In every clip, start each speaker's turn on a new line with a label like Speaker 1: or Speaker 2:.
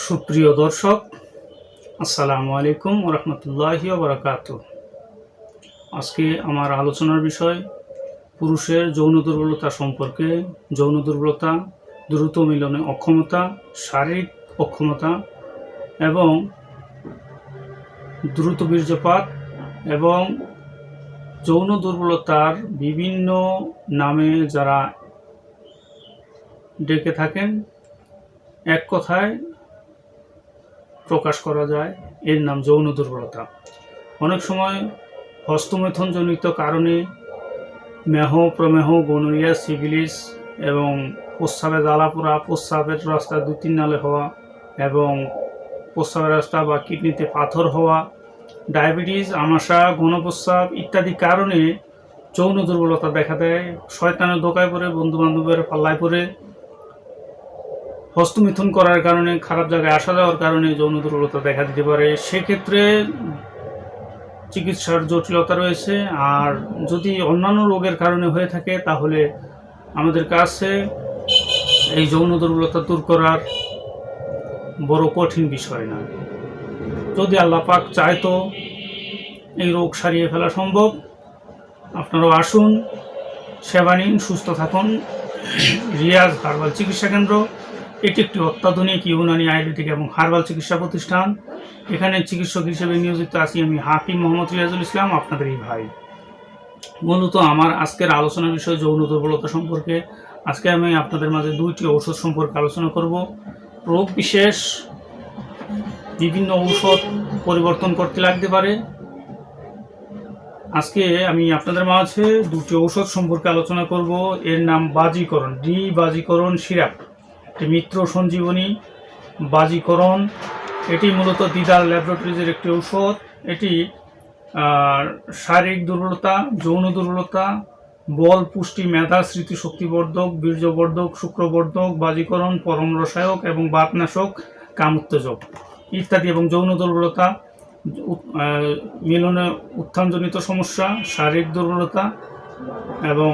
Speaker 1: সুপ্রিয় দর্শক, আসসালামু আলাইকুম রহমতুল্লাহি বারাকাত আজকে আমার আলোচনার বিষয়, পুরুষের যৌন দুর্বলতা সম্পর্কে। যৌন দুর্বলতা, দ্রুত মিলনে অক্ষমতা, শারীরিক অক্ষমতা এবং দ্রুত বীর্যপাত এবং যৌন দুর্বলতার বিভিন্ন নামে যারা ডেকে থাকেন, এক কথায় প্রকাশ করা যায়। এর নাম যৌন দুর্বলতা। অনেক সময় হস্তমেথনজনিত কারণে মেহ, প্রমেহ, গনোরিয়া, সিভিলিস এবং প্রস্রাবে জ্বালাপোড়া, প্রস্রাবের রাস্তা দু তিন নালে হওয়া এবং প্রস্রাবের রাস্তা বা কিডনিতে পাথর হওয়া, ডায়াবেটিস, আমাশা ঘনপ্রস্রাব ইত্যাদি কারণে যৌন দুর্বলতা দেখা দেয়। শয়তানের দোকায় পড়ে বন্ধু বান্ধবের পাল্লায় পড়ে হস্তমিথুন করার কারণে, খারাপ জায়গায় আসা যাওয়ার কারণে যৌন দুর্বলতা দেখা দিতে পারে। সেক্ষেত্রে চিকিৎসার জটিলতা রয়েছে। আর যদি অন্যান্য রোগের কারণে হয়ে থাকে, তাহলে আমাদের কাছে এই যৌন দুর্বলতা দূর করার বড় কঠিন বিষয় না যদি আল্লাহ পাক চায় তো এই রোগ সারিয়ে ফেলা সম্ভব। আপনারাও আসুন, সেবা নিন, সুস্থ থাকুন। রিয়াজ হার্বাল চিকিৎসা কেন্দ্র। এটি একটি অত্যাধুনিক ইউনানি আয়ুর্বেদিক এবং হার্বাল চিকিৎসা প্রতিষ্ঠান। এখানে চিকিৎসক হিসেবে নিয়োজিত আছি আমি হাকিম মোহাম্মদ রিয়াজুল ইসলাম, আপনাদের এই ভাই। মূলত আমার আজকের আলোচনার বিষয় যৌন দুর্বলতা সম্পর্কে। আজকে আমি আপনাদের মাঝে দুইটি ঔষধ সম্পর্কে আলোচনা করব। রোগ বিশেষ, বিভিন্ন ঔষধ পরিবর্তন করতে লাগতে পারে। আজকে আমি আপনাদের মাঝে দুটি ঔষধ সম্পর্কে আলোচনা করব। এর নাম বাজিকরণ ডি বাজিকরণ সিরাপ। মিত্র সঞ্জীবনী, বাজিকরণ, এটি মূলত দিদার ল্যাবরেটরিজের একটি ঔষধ। এটি শারীরিক দুর্বলতা, যৌন দুর্বলতা, বল, পুষ্টি, মেধা, স্মৃতিশক্তিবর্ধক, বীর্যবর্ধক, শুক্রবর্ধক, বাজিকরণ, পরম রসায়ক এবং বাতনাশক, কামোত্তেজক ইত্যাদি এবং যৌন দুর্বলতা মিলনে উত্থানজনিত সমস্যা, শারীরিক দুর্বলতা এবং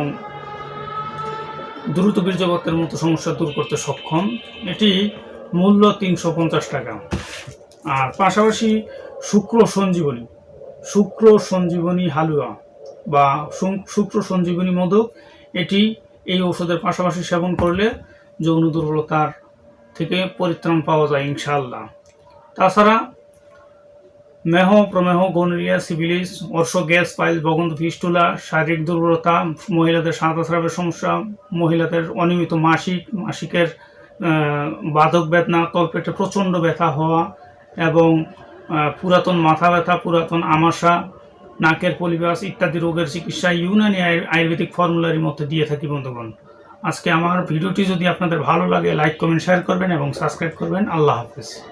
Speaker 1: দ্রুত বীর্যপাতের মতো সমস্যা দূর করতে সক্ষম। এটি মূল্য তিনশো পঞ্চাশ টাকা। আর পাশাপাশি শুক্র সঞ্জীবনী। শুক্র সঞ্জীবনী হালুয়া বা শুক্র সঞ্জীবনী মোদক। এটি এই ঔষধের পাশাপাশি সেবন করলে যৌন দুর্বলতার থেকে পরিত্রাণ পাওয়া যায় ইনশাআল্লাহ। তাছাড়া মেহ, প্রমেহ গনোরিয়া সিভিলিস, অর্শ, গ্যাস, পাইল, বগন্ত, ফিস্টুলা, শারীরিক দুর্বলতা, মহিলাদের সাঁতার সমস্যা, মহিলাদের অনিয়মিত মাসিক, মাসিকের বাধক বেদনা তলপেটে প্রচণ্ড ব্যথা হওয়া এবং পুরাতন মাথা ব্যথা, পুরাতন আমাশা, নাকের পলিবাস ইত্যাদি রোগের চিকিৎসা ইউনানি আয়ু- আয়ুর্বেদিক ফর্মুলারির মধ্যে দিয়ে থাকি বন্ধুগণ। আজকে আমার ভিডিওটি যদি আপনাদের ভালো লাগে, লাইক, কমেন্ট, শেয়ার করবেন এবং সাবস্ক্রাইব করবেন। আল্লাহ হাফিজ।